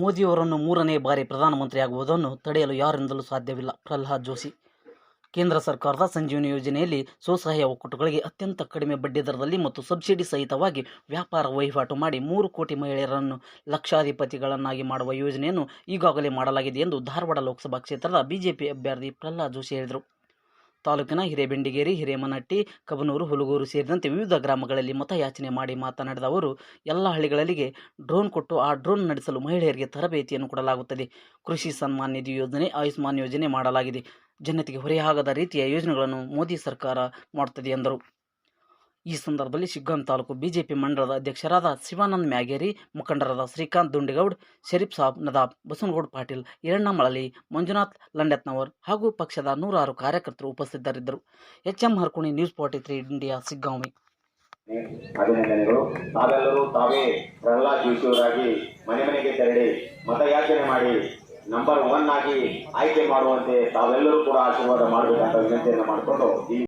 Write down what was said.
ಮೋದಿಯವರನ್ನು ಮೂರನೇ ಬಾರಿ ಪ್ರಧಾನಮಂತ್ರಿಯಾಗುವುದನ್ನು ತಡೆಯಲು ಯಾರಿಂದಲೂ ಸಾಧ್ಯವಿಲ್ಲ. ಪ್ರಹ್ಲಾದ್ ಜೋಶಿ. ಕೇಂದ್ರ ಸರ್ಕಾರದ ಸಂಜೀವನಿ ಯೋಜನೆಯಲ್ಲಿ ಸ್ವಸಹಾಯ ಒಕ್ಕೂಟಗಳಿಗೆ ಅತ್ಯಂತ ಕಡಿಮೆ ಬಡ್ಡಿ ದರದಲ್ಲಿ ಮತ್ತು ಸಬ್ಸಿಡಿ ಸಹಿತವಾಗಿ ವ್ಯಾಪಾರ ವಹಿವಾಟು ಮಾಡಿ ಮೂರು ಕೋಟಿ ಮಹಿಳೆಯರನ್ನು ಲಕ್ಷಾಧಿಪತಿಗಳನ್ನಾಗಿ ಮಾಡುವ ಯೋಜನೆಯನ್ನು ಈಗಾಗಲೇ ಮಾಡಲಾಗಿದೆ ಎಂದು ಧಾರವಾಡ ಲೋಕಸಭಾ ಕ್ಷೇತ್ರದ ಬಿಜೆಪಿ ಅಭ್ಯರ್ಥಿ ಪ್ರಹ್ಲಾದ್ ಜೋಶಿ ಹೇಳಿದರು. ತಾಲೂಕಿನ ಹಿರೇಬೆಂಡಿಗೇರಿ, ಹಿರೇಮನಟ್ಟಿ, ಕಬನೂರು, ಹುಲಗೂರು ಸೇರಿದಂತೆ ವಿವಿಧ ಗ್ರಾಮಗಳಲ್ಲಿ ಮತಯಾಚನೆ ಮಾಡಿ ಮಾತನಾಡಿದ ಅವರು, ಎಲ್ಲ ಹಳ್ಳಿಗಳಿಗೆ ಡ್ರೋನ್ ಕೊಟ್ಟು ಆ ಡ್ರೋನ್ ನಡೆಸಲು ಮಹಿಳೆಯರಿಗೆ ತರಬೇತಿಯನ್ನು ಕೊಡಲಾಗುತ್ತದೆ. ಕೃಷಿ ಸನ್ಮಾನ್ ನಿಧಿ ಯೋಜನೆ, ಆಯುಷ್ಮಾನ್ ಯೋಜನೆ ಮಾಡಲಾಗಿದೆ. ಜನತೆಗೆ ಹೊರೆಯಾಗದ ರೀತಿಯ ಯೋಜನೆಗಳನ್ನು ಮೋದಿ ಸರ್ಕಾರ ಮಾಡುತ್ತದೆ ಎಂದರು. ಈ ಸಂದರ್ಭದಲ್ಲಿ ಶಿಗ್ಗಾಂ ತಾಲೂಕು ಬಿಜೆಪಿ ಮಂಡಲದ ಅಧ್ಯಕ್ಷರಾದ ಶಿವಾನಂದ್ ಮ್ಯಾಗೇರಿ, ಮುಖಂಡರಾದ ಶ್ರೀಕಾಂತ್ ದುಂಡಿಗೌಡ್, ಶರೀಫ್ ಸಾಬ್ ನದಾಬ್, ಬಸವನಗೌಡ ಪಾಟೀಲ್, ಈರಣ್ಣ ಮಳಲಿ, ಮಂಜುನಾಥ್ ಲಂಡೆತ್ನವರ್ ಹಾಗೂ ಪಕ್ಷದ ನೂರಾರು ಕಾರ್ಯಕರ್ತರು ಉಪಸ್ಥಿತರಿದ್ದರು. H M Harkuni, news forty three India Shiggaon ಅಭಿನಂದನೆಗಳು. ತಾವೆಲ್ಲರೂ ತಾವೇ ಪ್ರಹ್ಲಾದ್ ಜೋಶಿಯವರಾಗಿ ಮನೆ ಮನೆಗೆ ತೆರಳಿ ಮತಯಾಚನೆ ಮಾಡಿ ನಂಬರ್ ಒನ್ ಆಗಿ ಆಯ್ಕೆ ಮಾಡುವಂತೆ ತಾವೆಲ್ಲರೂ ಕೂಡ ಆಶೀರ್ವಾದ ಮಾಡಬೇಕಂತ ವಿನಂತಿಯನ್ನು ಮಾಡಿಕೊಂಡು